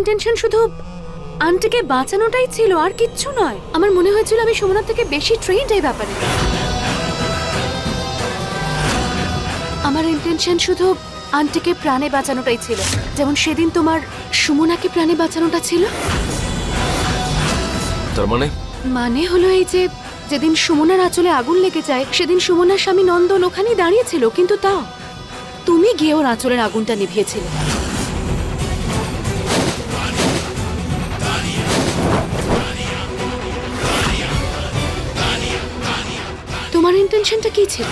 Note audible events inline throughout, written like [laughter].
Intention শুধু আন্টিকে বাঁচানোটাই ছিল আর কিচ্ছু নয়। আমার মনে হয়েছিল আমি সুমনার থেকে বেশি ট্রেন্ড এই ব্যাপারে। আমার ইন্টেনশন শুধু আন্টিকে প্রাণে বাঁচানোটাই ছিল। যেমন সেদিন তোমার সুমনাকে প্রাণে বাঁচানোটা ছিল। তার মানে? মানে হলো এই যে যেদিন সুমনার আঁচলে আগুন লেগে যায় সেদিন সুমনার স্বামী নন্দন ওখানেই দাঁড়িয়েছিল কিন্তু তাও তুমি গিয়ে ওর আঁচলের আগুনটা নিভিয়েছিলে। তোমার ইন্টেনশনটা কি ছিল?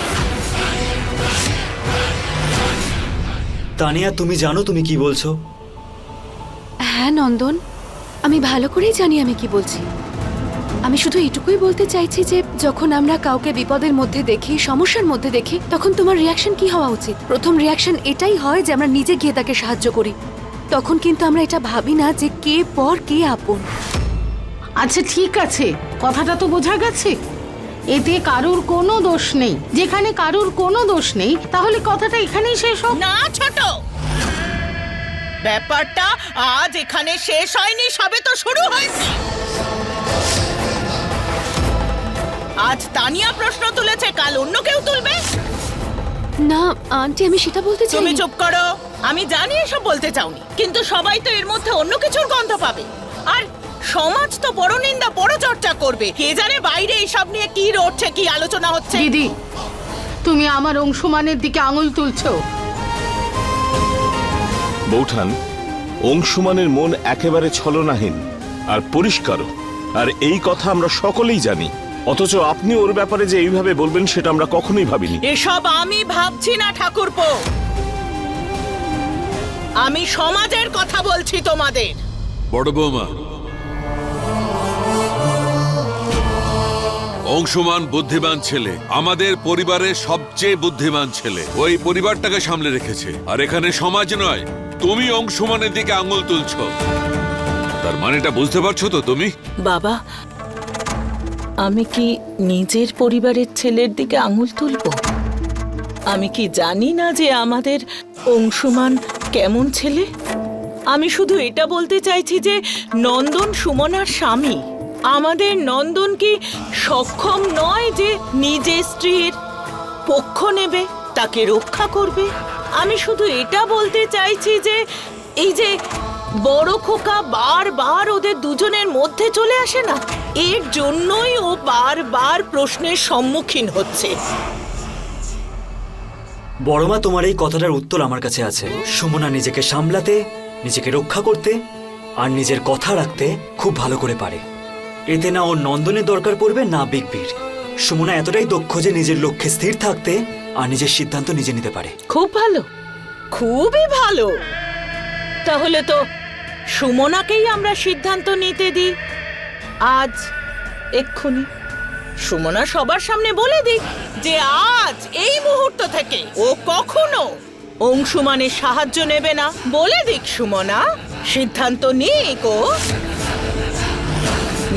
তানিয়া তুমি জানো তুমি কি বলছো? হ্যাঁ নন্দন। আমি ভালো করেই জানি আমি কি বলছি। আমি শুধু এইটুকুই বলতে চাইছি যে যখন আমরা কাউকে বিপদের মধ্যে দেখি সমস্যার মধ্যে দেখি তখন তোমার রিয়াকশন কি হওয়া উচিত? প্রথম রিয়াকশন এটাই হয় যে আমরা নিজে গিয়ে তাকে সাহায্য করি। তখন কিন্তু আমরা এটা ভাবি না যে কে পর কে আপন। আচ্ছা ঠিক আছে। কথাটা তো বোঝা গেছে। এতে কারুর কোনো দোষ নেই। যেখানে কারুর কোনো দোষ নেই তাহলে কথাটা এখানেই শেষ হোক। না ছোট। ব্যাপারটা আজ এখানে শেষ হয়নি সবে তো শুরু হয়েছে। আজ তানিয়া প্রশ্ন তুলেছে কাল অন্য কেউ তুলবে? না আন্টি আমি সেটা বলতে চাই তুমি চুপ করো। আমি জানি এসব বলতে চাওনি কিন্তু সবাই তো এর মধ্যে অন্য কিছুর গন্ধ পাবে। সমাজ তো বড় নিন্দা বড় চর্চা করবে। কে জানে বাইরে এসব নিয়ে কি রটছে কি আলোচনা হচ্ছে? দিদি তুমি আমার অংশমানের দিকে আঙুল তুলছো। বৌঠান অংশুমানের মন একেবারে ছলনাহীন আর পরিষ্কারও। আর এই কথা আমরা সকলেই জানি। অথচ আপনি ওর ব্যাপারে যে এইভাবে বলবেন সেটা আমরা কখনোই ভাবিনি। এসব আমি ভাবছি না ঠাকুরপো। আমি সমাজের কথা বলছি তোমাদের। বড় বৌমা অংশমান বুদ্ধিমান ছেলে। আমাদের পরিবারের সবচেয়ে বুদ্ধিমান ছেলে। ওই পরিবারটাকে সামলে রেখেছে। আর এখানে সমাজ নয়, তুমি অংশমানের দিকে আঙুল তুলছ। তার মানেটা বুঝতে পারছ তো তুমি? বাবা, আমি কি নিজের পরিবারের ছেলের দিকে আঙুল তুলব? আমি কি জানি না যে আমাদের অংশমান কেমন ছেলে? আমি শুধু এটা বলতে চাইছি যে নন্দন সুমনার স্বামী। আমাদের নন্দন কি সক্ষম নয় যে নিজের স্ত্রীর পক্ষ নেবে, তাকে রক্ষা করবে? আমি শুধু এটা বলতে চাইছি যে, এই যে বড় খোকা বারবার ওদের দুজনের মধ্যে চলে আসে না, এর জন্যই ও বারবার প্রশ্নের সম্মুখীন হচ্ছে। বড়মা, তোমার এই কথাটার উত্তর আমার কাছে আছে। সুমনা নিজেকে সামলাতে, নিজেকে রক্ষা করতে আর নিজের কথা রাখতে খুব ভালো করে পারে। এতে না ওর নন্দনের দরকার পড়বে না বিগবির সুমনা এতটাই দক্ষ যে নিজের লক্ষ্যে স্থির থাকতে আর নিজের সিদ্ধান্ত নিজে নিতে পারে। খুব ভালো। খুবই ভালো। তাহলে তো সুমনাকেই আমরা সিদ্ধান্ত নিতে দিই। আজ এক্ষুনি সুমনা সবার সামনে বলে দিক যে আজ এই মুহূর্ত থেকে ও কখনো অংশুমানের সাহায্য নেবে না। বলে দিক সুমনা, সিদ্ধান্ত নিক ও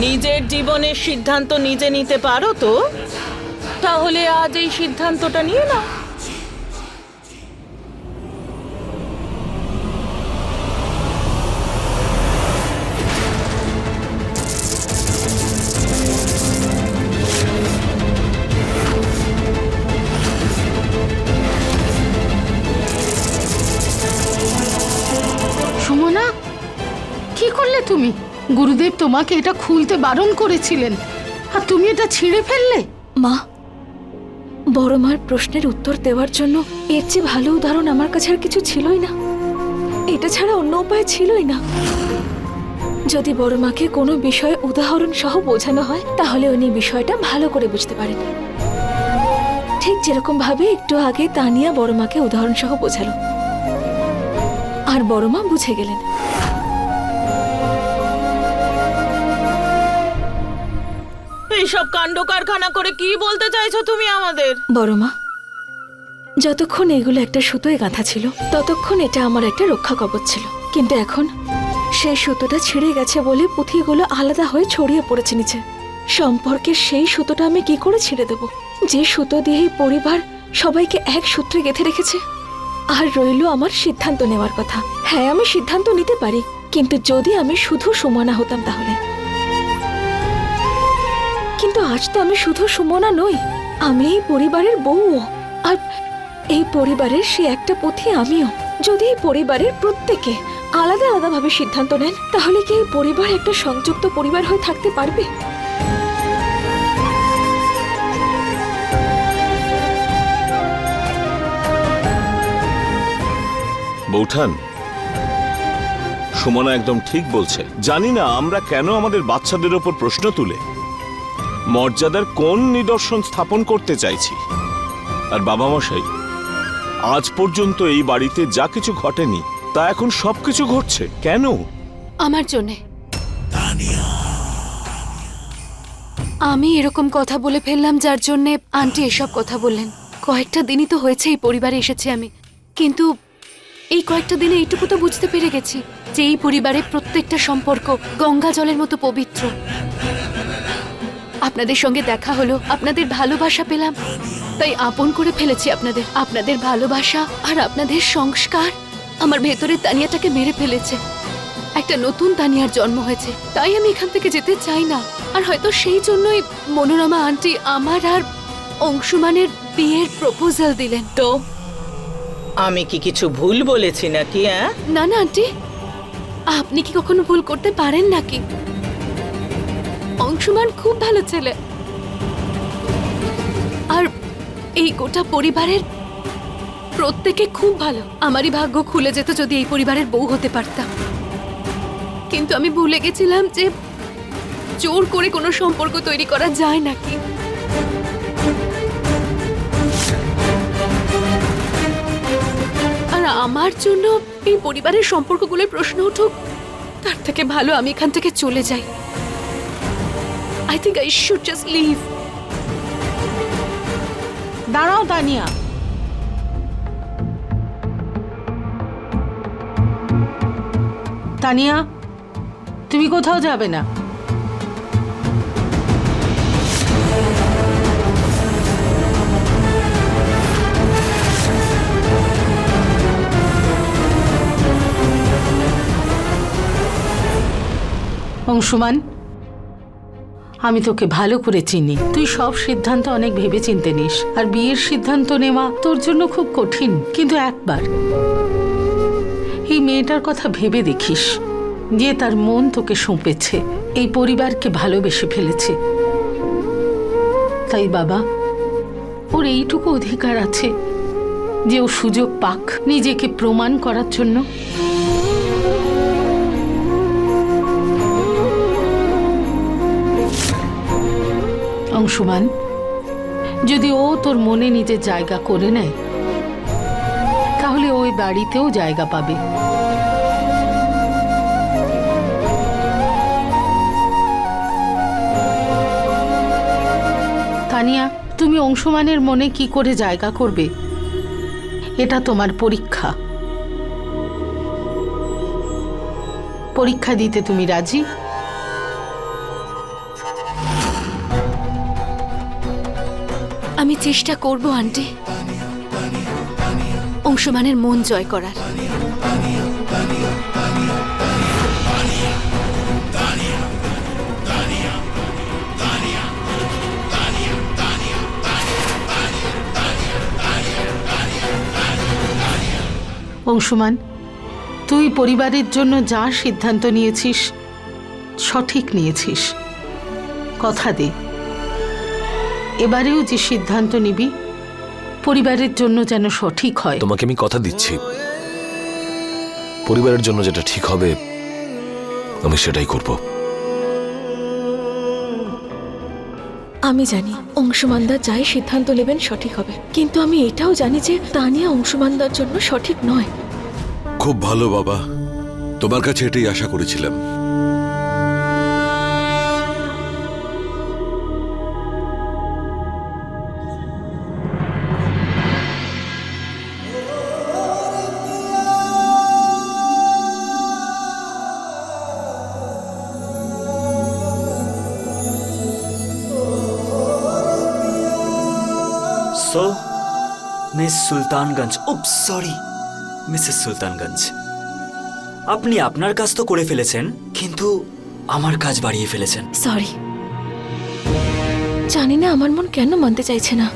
নিজের জীবনের সিদ্ধান্ত নিজে নিতে পারো তো? তাহলে আজ এই সিদ্ধান্তটা নিয়ে নাও। সুমনা, কি করলে তুমি? গুরুদেব তোমাকে এটা খুলতে বারণ করেছিলেন। আর তুমি এটা ছিঁড়ে ফেললে? মা বড় মার প্রশ্নের উত্তর দেওয়ার জন্য এর চেয়ে ভালো উদাহরণ আমার কাছে আর কিছু ছিলই না। এটা ছাড়া অন্য উপায় ছিলই না। যদি বড় মাকে কোনো বিষয়ে উদাহরণ সহ বোঝানো হয়, তাহলে উনি বিষয়টা ভালো করে বুঝতে পারেন। ঠিক যেরকম ভাবে একটু আগে তানিয়া বড় মাকে উদাহরণ সহ বোঝালো। আর বড় মা বুঝে গেলেন। এইসব কাণ্ড কারখানা করে কি বলতে চাইছো তুমি আমাদের? বড় মা, যতক্ষণ এগুলো একটা সুতোয় গাঁথা ছিল, ততক্ষণ এটা আমার একটা রক্ষা কবচ ছিল। কিন্তু এখন সেই সুতোটা ছিঁড়ে গেছে বলে পুঁথিগুলো আলাদা হয়ে ছড়িয়ে পড়েছে নিচে। সম্পর্কে সেই সুতোটা আমি কি করে ছিঁড়ে দেব? যে সুতো দিয়ে পরিবার সবাইকে এক সূত্রে গেঁথে রেখেছে, আর রইল আমার সিদ্ধান্ত নেওয়ার কথা। হ্যাঁ আমি সিদ্ধান্ত নিতে পারি, কিন্তু যদি আমি শুধু সুমনা হতাম তাহলে। কিন্তু আজ তো আমি শুধু সুমনা নই, আমি এই পরিবারের বউ আর এই পরিবারের সে একটা পথি আমিও। যদি এই পরিবারের প্রত্যেকে আলাদা আলাদাভাবে সিদ্ধান্ত নেন, তাহলে কি এই পরিবার একটা সংযুক্ত পরিবার হয়ে থাকতে পারবে? বৌঠান, সুমনা একদম ঠিক বলছে। জানি না আমরা কেন আমাদের বাচ্চাদের ওপর প্রশ্ন তুলে। মর্যাদার কোন নিদর্শন স্থাপন করতে চাইছি? আর বাবা মশাই আজ পর্যন্ত এই বাড়িতে যা কিছু ঘটেনি, তা এখন সবকিছু ঘটছে। কেন? আমার জন্যে। আমি এরকম কথা বলে ফেললাম যার জন্যে আন্টি এসব কথা বললেন। কয়েকটা দিনই তো হয়েছে এই পরিবারে এসেছি আমি। কিন্তু এই কয়েকটা দিনে এইটুকু তো বুঝতে পেরে গেছি যে এই পরিবারের প্রত্যেকটা সম্পর্ক গঙ্গা জলের মতো পবিত্র। আপনাদের সঙ্গে দেখা হলো আপনাদের ভালোবাসা পেলাম। তাই আপন করে ফেলেছি আপনাদের। আপনাদের ভালোবাসা আর আপনাদের সংস্কার আমার ভেতরের তানিয়াটাকে মেরে ফেলেছে। একটা নতুন তানিয়ার জন্ম হয়েছে। তাই আমি এখান থেকে যেতে চাই না। আর হয়তো সেই জন্যই মনোরমা আন্টি আমার আর অংশুমানের বিয়ের প্রপোজাল দিলেন। তো? আমি কি কিছু ভুল বলেছি নাকি হ্যাঁ না না আন্টি। আপনি কি কখনো ভুল করতে পারেন নাকি? অংশুমান খুব ভালো ছেলে। আর এই গোটা পরিবারের প্রত্যেকে খুব ভালো। আমারই ভাগ্য খুলে যেত যদি এই পরিবারের বউ হতে পারতাম। কিন্তু আমি ভুলে গেছিলাম যে জোর করে কোনো সম্পর্ক তৈরি করা যায় নাকি। আর আমার জন্য এই পরিবারের সম্পর্কগুলোর প্রশ্ন উঠুক, তার থেকে ভালো আমি এখান থেকে চলে যাই। I think I should just leave দাঁড়াও তানিয়া। তানিয়া তুমি কোথাও যাবে না। অংশুমান আমি তোকে ভালো করে চিনি। তুই সব সিদ্ধান্ত অনেক ভেবে চিনতে নিস। আর বিয়ের সিদ্ধান্ত নেওয়া তোর জন্য খুব কঠিন। কিন্তু একবার এই মেয়েটার কথা ভেবে দেখিস যে তার মন তোকে সঁপেছে, এই পরিবারকে ভালোবেসে ফেলেছে। তাই বাবা, ওর এইটুকু অধিকার আছে যে ও সুযোগ পাক নিজেকে প্রমাণ করার জন্য। অংশুমান, যদি ও তোর মনে নিজের জায়গা করে নেয়, তাহলে ওই বাড়িতেও জায়গা পাবে। তানিয়া, তুমি অংশুমানের মনে কি করে জায়গা করবে? এটা তোমার পরীক্ষা। পরীক্ষা দিতে তুমি রাজি? আমি চেষ্টা করব, আন্টি। অংশমানের মন জয় করার। অংশুমান, তুই পরিবারের জন্য যা সিদ্ধান্ত নিয়েছিস, সঠিক নিয়েছিস। কথা দে। এবারেও যে সিদ্ধান্ত নিবি পরিবারের জন্য যেন সঠিক হয়। তোমাকে আমি কথা দিচ্ছি। পরিবারের জন্য যেটা ঠিক হবে আমি সেটাই করব। আমি জানি অংশুমানদা যাই সিদ্ধান্ত নেবেন সঠিক হবে। কিন্তু আমি এটাও জানি যে তানিয়া অংশুমানদার জন্য সঠিক নয়। খুব ভালো বাবা। তোমার কাছে এটাই আশা করেছিলাম। মিস সুলতানগঞ্জ উপ সরি মিসেস সুলতানগঞ্জ আপনি আপনার কাজ তো করে ফেলেছেন কিন্তু আমার কাজ বাড়িয়ে ফেলেছেন। সরি জানি না আমার মন কেন মানতে চাইছে না।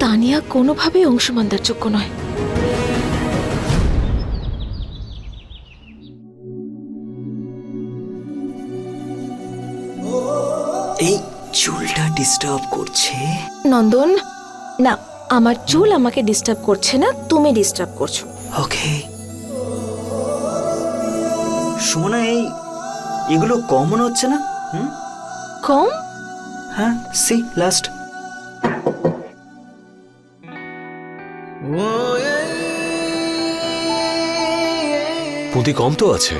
তানিয়া কোনোভাবেই অংশমানদার যোগ্য নয়। এই চুলটা ডিস্টার্ব করছে। নন্দন না আমার চুল আমাকে ডিস্টার্ব করছে না তুমি ডিস্টার্ব করছ। ওকে। সুমনা এই এগুলো কম মনে হচ্ছে না? হুম? কম? হ্যাঁ সি লাস্ট পুঁতি কম তো আছে।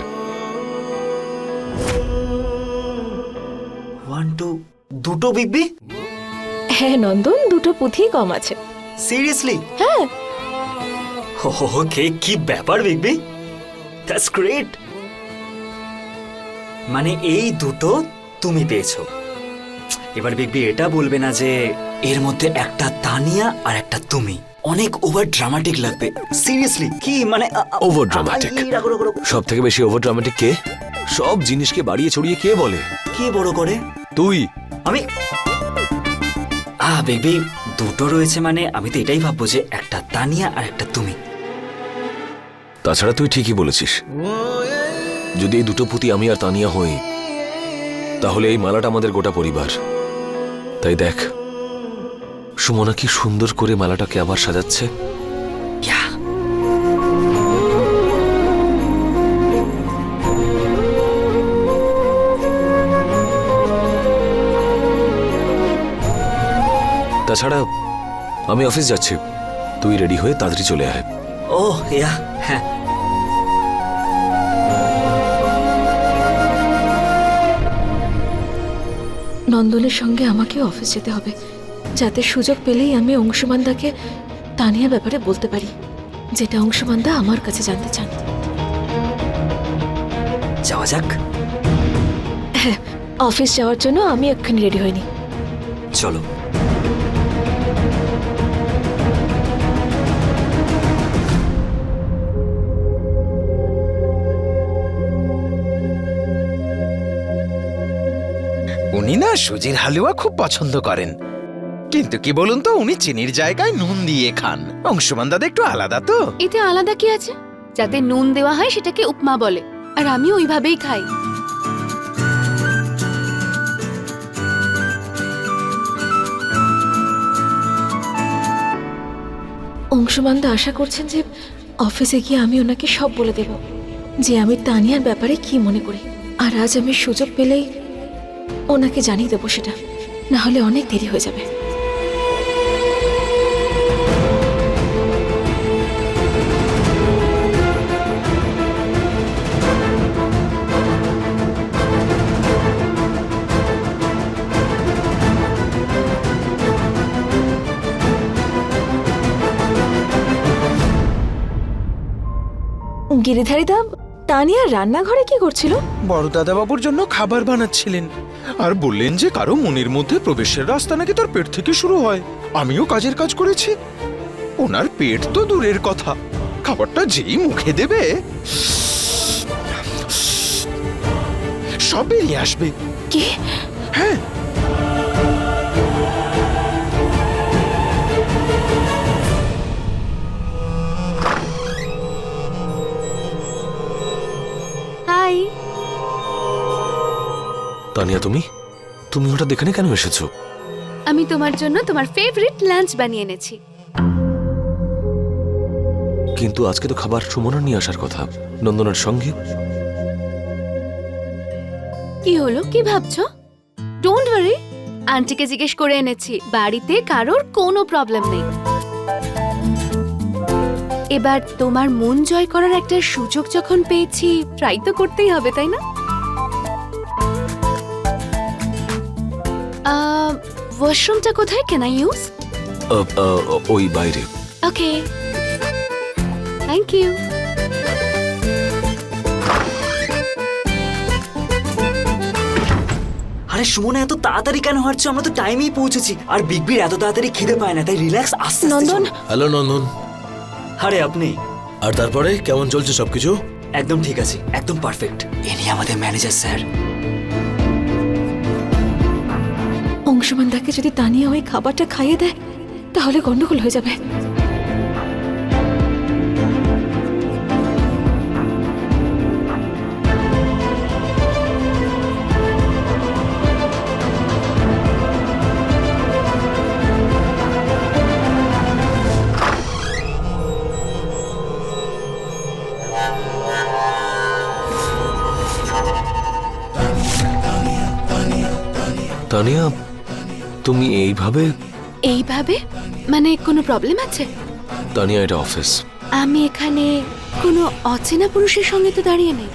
ওয়ান টু দুটো বিগবি হ্যাঁ নন্দন দুটো পুঁথি কম আছে। সিরিয়াসলি হ্যাঁ। ওকে কি ব্যাপার বিগবি দ্যাটস গ্রেট মানে এই দুটো তুমি পেয়েছ। এবার বিগবি এটা বলবে না যে এর মধ্যে একটা তানিয়া আর একটা তুমি। অনেক ওভার ড্রামাটিক লাগবে। সিরিয়াসলি কি মানে Over dramatic? কে সব থেকে বেশি ওভার ড্রামাটিক কে? সব জিনিসকে বাড়িয়ে ছড়িয়ে কে বলে? কে বড় করে? তুই। আমি আ বেবি দুটো রয়েছে মানে আমি তো এটাই ভাববো যে একটা তানিয়া আর একটা তুমি। তাছাড়া তুই ঠিকই বলেছিস। যদি এই দুটো পুঁতি আমি আর তানিয়া হই, তাহলে এই মালাটা আমাদের গোটা পরিবার। তাই দেখ, সুমনা কি সুন্দর করে মালাটাকে আবার সাজাচ্ছে। তাছাড়া আমি অফিস যাচ্ছি। তুই রেডি হয়ে তাড়াতাড়ি চলে আয়। ও ইয়া হ্যাঁ। নন্দনের সঙ্গে আমাকে অফিস যেতে হবে। যাতে সুযোগ পেলেই আমি অংশমানদাকে তানিয়া ব্যাপারে বলতে পারি যেটা অংশমানদা আমার কাছে জানতে চান। যাওয়া যাক। হ্যাঁ অফিস যাওয়ার জন্য আমি এক্ষুনি রেডি হইনি। চলো। উনি না সুজির হালুয়া খুব পছন্দ করেন। কিন্তু কি বলুন তো উনি চিনির জায়গায় নুন দিয়ে খান। অংশমান দাদা একটু আলাদা তো। এতে আলাদা কি আছে? যাতে নুন দেওয়া হয় সেটাকে উপমা বলে আর আমি ওইভাবেই খাই। অংশমানদা আশা করছেন যে অফিসে গিয়ে আমি ওনাকে সব বলে দেব। যে আমি তানিয়ার ব্যাপারে কি মনে করি। আর আজ আমি সুযোগ পেলেই ওনাকে জানিয়ে দেবো সেটা। না হলে অনেক দেরি হয়ে যাবে। গিরিধারীদা তানিয়া রান্নাঘরে কি করছিল? বড় দাদা বাবুর জন্য খাবার বানাচ্ছিলেন। আর বললেন যে কারও মনের মধ্যে প্রবেশের রাস্তা নাকি তার পেট থেকে শুরু হয়। আমিও কাজের কাজ করেছি। ওনার পেট তো দূরের কথা। খাবারটা যেই মুখে দেবে সব বেরিয়ে আসবে। কি? হ্যাঁ। তানিয়া তুমি? তুমি হঠাৎ এখানে কেন এসেছ? আমি তোমার জন্য তোমার ফেভারিট লাঞ্চ বানিয়ে এনেছি। কিন্তু আজকে তো খাবার সুমনা নিয়ে আসার কথা নন্দনের সঙ্গে। কি হলো? কি ভাবছ? ডোন্ট ওয়ারি আন্টিকে জিজ্ঞেস করে এনেছি। বাড়িতে কারোর কোনো প্রবলেম নেই। এবার তোমার মন জয় করার একটা সুযোগ যখন পেয়েছি ট্রাই তো করতেই হবে তাই না? ওয়াশরুমটা কোথায়? ক্যান আই ইউজ ওই বাইরে। ওকে থ্যাংক ইউ আরে সুমনা এত তাড়াতাড়ি কেন হাঁটছো? আমরা তো টাইমেই পৌঁছেছি। আর বিগ বির এত তাড়াতাড়ি খিদে পায় না তাই রিল্যাক্স আসতে নন্দন? হ্যালো নন্দন। আরে আপনি? আর তারপরে কেমন চলছে সবকিছু? একদম ঠিক আছে একদম পারফেক্ট ইনি আমাদের ম্যানেজার স্যার অংশমান দাকে যদি তানিয়া ওই খাবারটা খাইয়ে দেয় তাহলে গন্ডগোল হয়ে যাবে। তানিয়া। তুমি এইভাবে? এইভাবে? মানে কোনো প্রবলেম আছে? তানিয়া এটা অফিস আমি এখানে কোনো অচেনা পুরুষের সঙ্গে তো দাঁড়িয়ে নেই।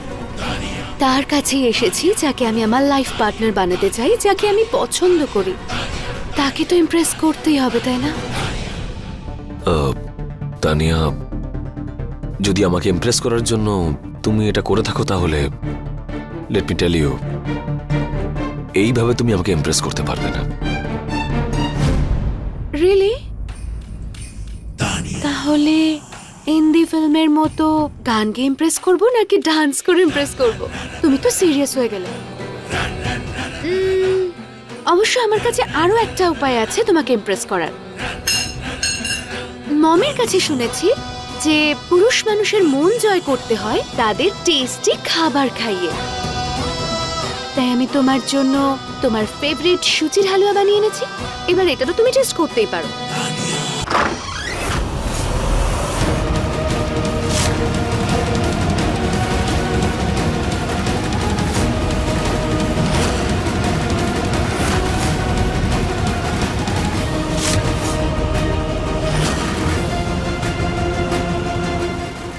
তার কাছেই এসেছি যাকে আমি আমার লাইফ পার্টনার বানাতে চাই যাকে আমি পছন্দ করি। তাকে তো ইমপ্রেস করতেই হবে তাই না? তানিয়া যদি আমাকে ইমপ্রেস করার জন্য তুমি এটা করে থাকো তাহলে লেট মি টেল ইউ এইভাবে তুমি আমাকে ইমপ্রেস করতে পারবে না। রিয়েলি তাহলে হিন্দি ফিল্মের মতো গানকে ইমপ্রেস করব নাকি ডান্স করে ইমপ্রেস করব? তুমি তো সিরিয়াস হয়ে গেলে। অবশ্য আমার কাছে আরও একটা উপায় আছে তোমাকে ইমপ্রেস করার। মমের কাছে শুনেছি যে পুরুষ মানুষের মন জয় করতে হয় তাদের টেস্টি খাবার খাইয়ে। তাই আমি তোমার জন্য তোমার ফেভারিট সুচির হালুয়া বানিয়ে এনেছি। এবার এটা তো তুমি টেস্ট করতেই পারো।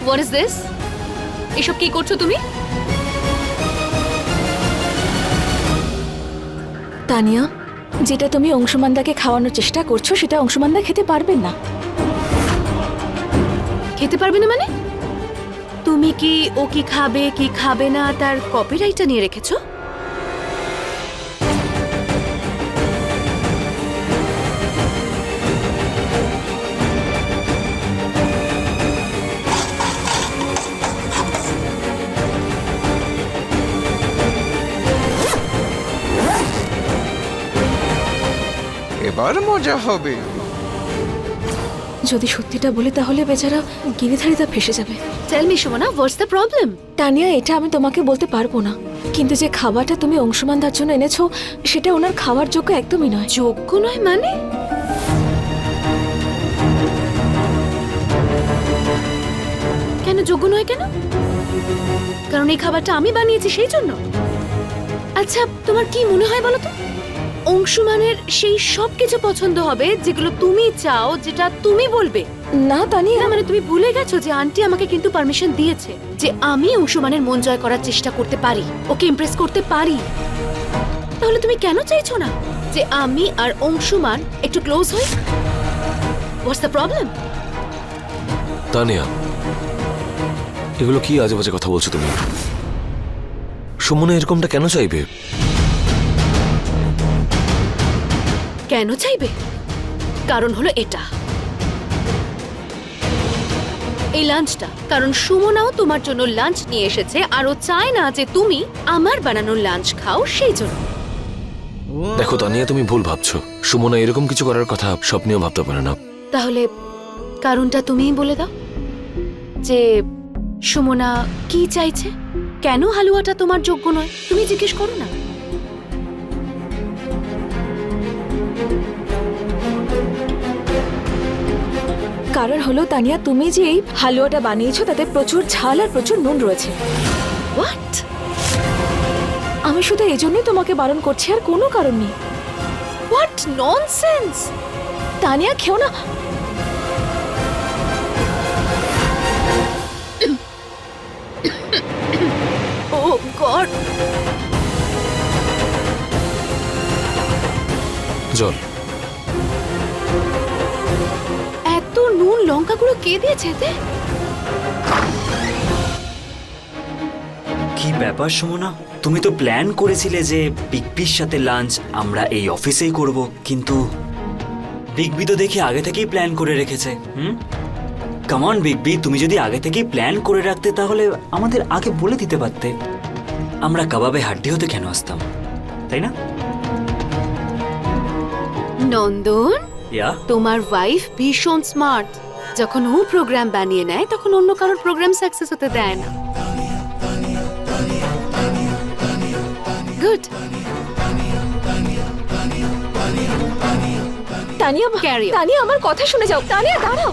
হোয়াট ইজ দিস এসব কি করছ তুমি? তানিয়া, যেটা তুমি অংশমানদাকে খাওয়ানোর চেষ্টা করছ, সেটা অংশমানদা খেতে পারবেন না। খেতে পারবে না মানে? তুমি কি ও কি খাবে কি খাবে না, তার কপিরাইটটা নিয়ে রেখেছো? এবার মজা হবে। যদি সত্যিটা বলে তাহলে বেচারা গিরিধারিতা ফেসে যাবে। Tell me Sumana what's the problem Tania এটা আমি তোমাকে বলতে পারব না। কিন্তু যে খাবারটা তুমি অংশমানদার জন্য এনেছো সেটা ওনার খাওয়ার যোগ্য একদমই নয়। যোগ্য নয় মানে? কেন যোগ্য নয় কেন? কারণ এই খাবারটা আমি বানিয়েছি সেই জন্য। আচ্ছা তোমার কি মনে হয় বলো তো? অংশুমানের সেই সব কিছু পছন্দ হবে যেগুলো তুমি চাও যেটা তুমি বলবে। না তানিয়া। না মানে তুমি ভুলে গেছো যে আন্টি আমাকে কিন্তু পারমিশন দিয়েছে যে আমি অংশুমানের মন জয় করার চেষ্টা করতে পারি ওকে ইমপ্রেস করতে পারি। তাহলে তুমি কেন চাইছো না যে আমি আর অংশুমান একটু ক্লোজ হই? হোয়াটস দ্য প্রবলেম তানিয়া এগুলো কি আজে বাজে কথা বলছো তুমি? সুমনে এরকমটা কেন চাইবে? কেন চাইবে? কারণ হলো এটা। এই লাঞ্চটা কারণ সুমনাও তোমার জন্য লাঞ্চ নিয়ে এসেছে আর ও চায় না যে তুমি আমার বানানো লাঞ্চ খাও সেই জন্য। দেখো তানিয়া তুমি ভুল ভাবছ। সুমনা এরকম কিছু করার কথা স্বপ্নেও ভাবতে পারে না। তাহলে কারণটা তুমিই বলে দাও। যে সুমনা কি চাইছে? কেন হালুয়াটা তোমার যোগ্য নয়? তুমি জিজ্ঞেস করো না। কারণ হলো, তানিয়া, তুমি যে এই হালুয়াটা বানিয়েছো, তাতে প্রচুর ঝাল আর প্রচুর নুন রয়েছে। আমি শুধু এই জন্যই তোমাকে বারণ করছি, আর কোনো কারণ নেই। হোয়াট ননসেন্স তানিয়া, খেও না। [coughs] ও গড জল। নুন লঙ্কাগুলো কে দিয়েছে এতে? কি ব্যাপার সুমনা? তুমি তো প্ল্যান করেছিলে যে বিগ বির সাথে লাঞ্চ আমরা এই অফিসেই করব কিন্তু বিগ বি তো দেখি আগে থেকেই প্ল্যান করে রেখেছে হুম? কামন বিগ বি তুমি যদি আগে থেকেই প্ল্যান করে রাখতে তাহলে আমাদের আগে বলে দিতে পারতে। আমরা কাবাবে হাড্ডি হতে কেন আসতাম তাই না? নন্দন? ইয়া? তোমার ওয়াইফ ভীষণ স্মার্ট যখন ও প্রোগ্রাম বানিয়ে নেয় তখন অন্য কারোর প্রোগ্রাম সাকসেস হতে দেয় না। Good Tania on. তানিয়া আমার কথা শুনে যাও। তানিয়া দাঁড়াও।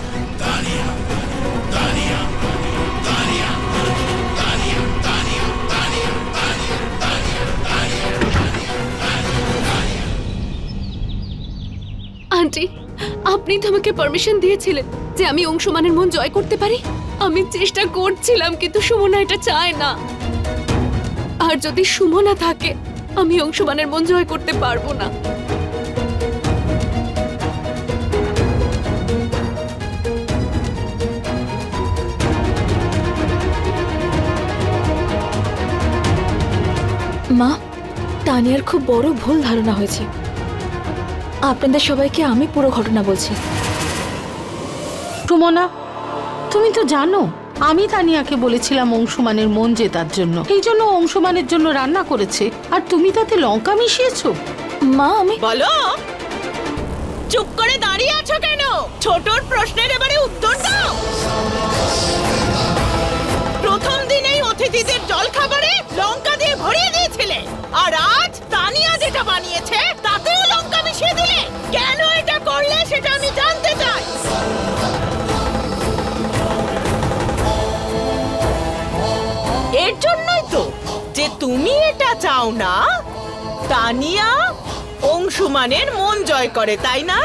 আন্টি, আপনি তো আমাকে পারমিশন দিয়েছিলেন যে আমি অংশমানের মন জয় করতে পারি। আমি চেষ্টা করছিলাম, কিন্তু সুমনা এটা চায় না। আর যদি সুমনা থাকে, আমি অংশমানের মন জয় করতে পারব না। মা, তানিয়ার খুব বড় ভুল ধারণা হয়েছে। আপনাদের সবাইকে আমি পুরো ঘটনা বলছি। সুমনা তুমি তো জানো আমি তানিয়াকে বলেছিলাম অংশুমানের মন জেতার জন্য। এই জন্য অংশুমানের জন্য রান্না করেছে। আর তুমি তাতে লঙ্কা মিশিয়েছো? মা আমি বলো! চুপ করে দাঁড়িয়ে আছো কেন? ছোটর প্রশ্নের এবারে উত্তর দাও! প্রথম দিনেই অতিথিদের জল খাবারে লঙ্কা দিয়ে ভরিয়ে দিয়েছিলে। আর আজ তানিয়া যেটা বানিয়েছে দিলে কেন এটা করলে সেটা আমি জানতে চাই। এর জন্যই তো যে তুমি এটা চাও না, তানিয়া অংশুমানের মন জয় করে, তাই না?